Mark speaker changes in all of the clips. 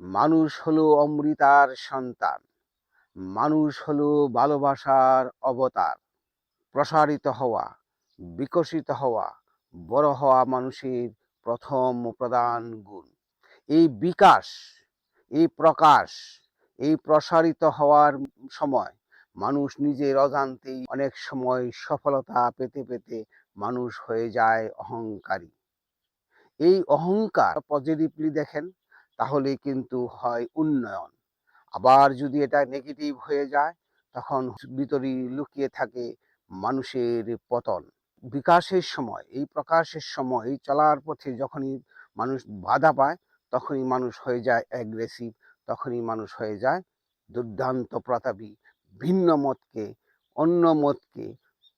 Speaker 1: মানুষ হলো অমৃতার সন্তান, মানুষ হলো ভালোবাসার অবতার, প্রসারিত হওয়া, বিকশিত হওয়া, বড় হওয়া মানুষের প্রথম প্রধান গুণ। এই বিকাশ, এই প্রকাশ, এই প্রসারিত হওয়ার সময় মানুষ নিজের অজান্তেই অনেক সময় সফলতা পেতে পেতে মানুষ হয়ে যায় অহংকারী। এই অহংকার পজিটিভলি দেখেন তাহলে কিন্তু হয় উন্নয়ন। আবার যদি এটা নেগেটিভ হয়ে যায়, তখন ভিতরে লুকিয়ে থাকে মানুষের পতন। বিকাশের সময়, এই প্রকাশের সময়, এই চলার পথে যখনই মানুষ বাধা পায়, তখনই মানুষ হয়ে যায় অ্যাগ্রেসিভ তখনই মানুষ হয়ে যায় দুর্দান্ত প্রতাপী, ভিন্ন মতকে, অন্য মতকে,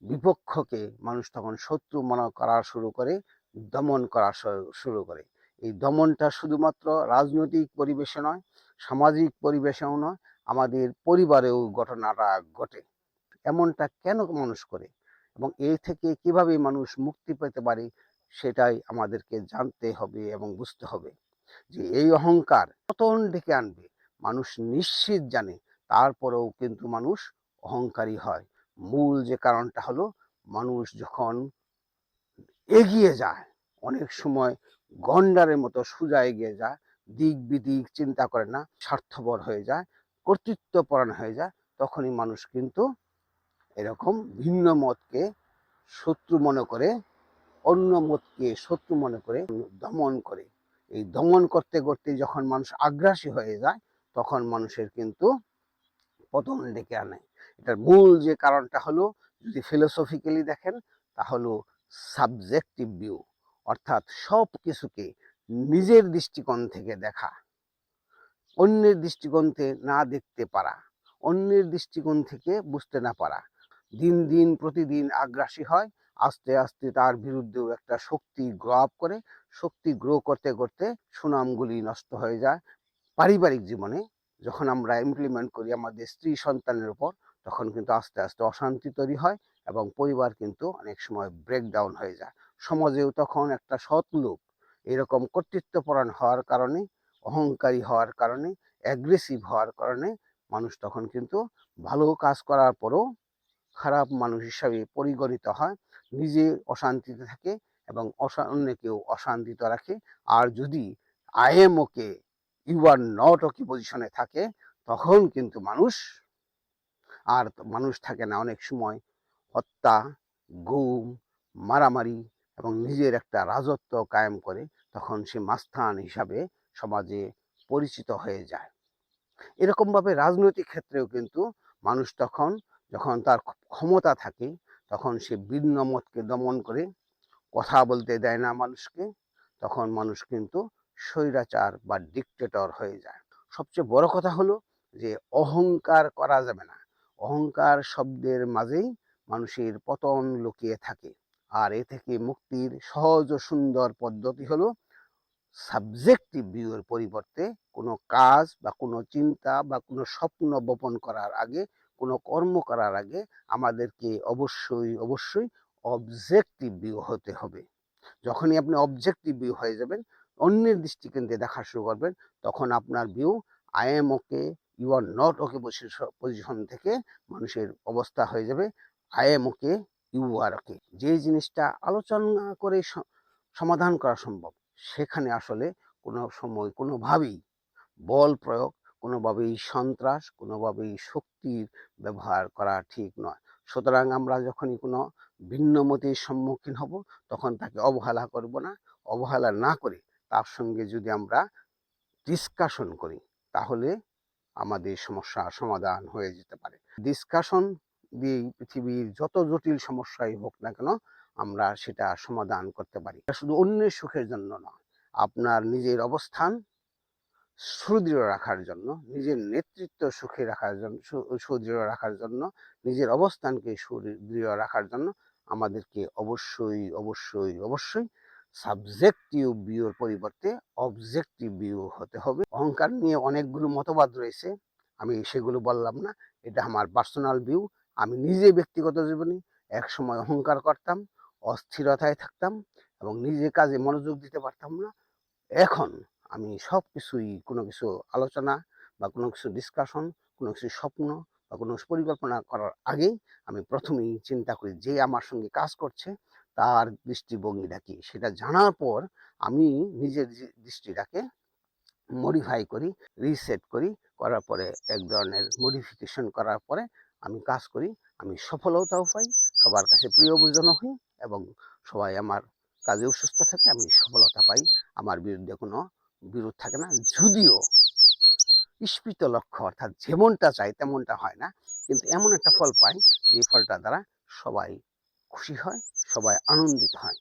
Speaker 1: বিপক্ষকে মানুষ তখন শত্রু মনে করা শুরু করে, দমন করা শুরু করে। এই দমনটা শুধুমাত্র রাজনৈতিক পরিবেশে নয়, সামাজিক পরিবেশেও নয়, আমাদের পরিবারেও ঘটনাটা ঘটে। এমনটা কেন মানুষ করে এবং এই থেকে কীভাবে মানুষ মুক্তি পেতে পারে সেটাই আমাদেরকে জানতে হবে এবং বুঝতে হবে যে এই অহংকার পতন ডেকে আনবে। মানুষ নিশ্চিত জানে, তারপরেও কিন্তু মানুষ অহংকারী হয়। মূল যে কারণটা হলো, মানুষ যখন এগিয়ে যায়, অনেক সময় গন্ডারের মতো সোজা এগিয়ে যায়, দিক বিদিক চিন্তা করে না, স্বার্থপর হয়ে যায়, কর্তৃত্বপরায়ণ হয়ে যায়, তখনই মানুষ কিন্তু এরকম ভিন্ন মতকে শত্রু মনে করে, অন্য মতকে শত্রু মনে করে দমন করে। এই দমন করতে করতে যখন মানুষ আগ্রাসী হয়ে যায়, তখন মানুষের কিন্তু পতন ডেকে আনে। এটার মূল যে কারণটা হলো, যদি ফিলোসফিক্যালি দেখেন, তা হলো সাবজেক্টিভ ভিউ অর্থাৎ সব কিছুকে নিজের দৃষ্টিকোণ থেকে দেখা। অন্যের দৃষ্টিকোণ থেকে না দেখতে পারা, অন্যের দৃষ্টিকোণ থেকে বুঝতে না পারা। দিন দিন, প্রতিদিন আগ্রাসী হয়, আস্তে আস্তে তার বিরুদ্ধেও একটা শক্তি গ্রো আপ করে, শক্তি গ্রো করতে করতে সুনামগুলি নষ্ট হয়ে যায়। পারিবারিক জীবনে যখন আমরা ইমপ্লিমেন্ট করি আমাদের স্ত্রী সন্তানের উপর, তখন কিন্তু আস্তে আস্তে অশান্তি তৈরি হয় এবং পরিবার কিন্তু অনেক সময় ব্রেকডাউন হয়ে যায়। সমাজেও তখন একটা সৎ লোক এরকম কর্তৃত্বপরায়ণ হওয়ার কারণে, অহংকারী হওয়ার কারণে অ্যাগ্রেসিভ হওয়ার কারণে মানুষ তখন কিন্তু ভালো কাজ করার পরও খারাপ মানুষ হিসাবে পরিগণিত হয়। নিজে অশান্তিতে থাকে এবং অন্যকেও অশান্তিত রাখে। আর যদি I am okay you are not okay পজিশনে থাকে, তখন কিন্তু মানুষ, আর মানুষ থাকে না। অনেক সময় হত্যা, গুম, মারামারি এবং নিজের একটা রাজত্ব কায়েম করে তখন সে মাস্থান হিসাবে সমাজে পরিচিত হয়ে যায়। এরকমভাবে রাজনৈতিক ক্ষেত্রেও কিন্তু মানুষ তখন যখন তার ক্ষমতা থাকে তখন সে ভিন্ন মতকে দমন করে, কথা বলতে দেয় না মানুষকে, তখন মানুষ কিন্তু স্বৈরাচার বা ডিকটেটর হয়ে যায়। সবচেয়ে বড় কথা হলো যে অহংকার করা যাবে না। অহংকার শব্দের মাঝেই মানুষের পতন লুকিয়ে থাকে। আর এ থেকে মুক্তির সহজ ও সুন্দর পদ্ধতি হলো সাবজেক্টিভ ভিউয়ের পরিবর্তে কোনো কাজ বা কোনো চিন্তা বা কোনো স্বপ্ন বপন করার আগে, কোনো কর্ম করার আগে আমাদেরকে অবশ্যই অবশ্যই অবজেক্টিভ ভিউ হতে হবে। যখনই আপনি অবজেক্টিভ ভিউ হয়ে যাবেন, অন্যের দৃষ্টিকেন্দ্রে দেখা শুরু করবেন, তখন আপনার view I am okay you are not okay position থেকে মানুষের অবস্থা হয়ে যাবে। I am okay you are okay যে জিনিসটা আলোচনা করে সমাধান করা সম্ভব, সেখানে আসলে কোনো সময় কোনোভাবেই বল প্রয়োগ, কোনোভাবেই সন্ত্রাস, কোনোভাবেই শক্তির ব্যবহার করা ঠিক নয়। সুতরাং আমরা যখনই কোনো ভিন্ন মতের সম্মুখীন হব, তখন তাকে অবহেলা করব না। অবহেলা না করে তার সঙ্গে যদি আমরা ডিসকাশন করি, তাহলে আমাদের সমস্যা সমাধান হয়ে যেতে পারে। ডিসকাশন দিয়েই পৃথিবীর যত জটিল সমস্যাই হোক না কেন, আমরা সেটা সমাধান করতে পারি। শুধু অন্যের সুখের জন্য নয়, আপনার নিজের অবস্থান সুদৃঢ় রাখার জন্য, নিজের নেতৃত্ব সুখে রাখার জন্য সুদৃঢ় রাখার জন্য, নিজের অবস্থানকে সুদৃঢ় রাখার জন্য আমাদেরকে অবশ্যই অবশ্যই অবশ্যই সাবজেক্টিভ ভিউর পরিবর্তে অবজেক্টিভ ভিউ হতে হবে। অহংকার নিয়ে অনেকগুলো মতবাদ রয়েছে, আমি সেগুলো বললাম না, এটা আমার পার্সোনাল ভিউ আমি নিজে ব্যক্তিগত জীবনে এক সময় অহংকার করতাম, অস্থিরতায় থাকতাম এবং নিজে কাজে মনোযোগ দিতে পারতাম না। এখন আমি সব কিছুই কোনো কিছু আলোচনা বা কোনো কিছু ডিসকাশন কোনো কিছু স্বপ্ন বা কোনো পরিকল্পনা করার আগেই আমি প্রথমেই চিন্তা করি যে আমার সঙ্গে কাজ করছে, তার দৃষ্টিভঙ্গিটা কি? সেটা জানার পর আমি নিজের দৃষ্টিটাকে মডিফাই করি রিসেট করি, করার পরে এক ধরনের মডিফিকেশন করার পরে আমি কাজ করি, আমি সফলতাও পাই, সবার কাছে প্রিয় বুঝানো হই এবং সবাই আমার কাজেও সুস্থ থাকে আমি সফলতা পাই। আমার বিরুদ্ধে কোনো বিরোধ থাকে না, যদিও ইস্পিত লক্ষ্য অর্থাৎ যেমনটা চাই তেমনটা হয় না, কিন্তু এমন একটা ফল পাই যে ফলটা দ্বারা সবাই খুশি হয়, সবাই আনন্দিত হয়।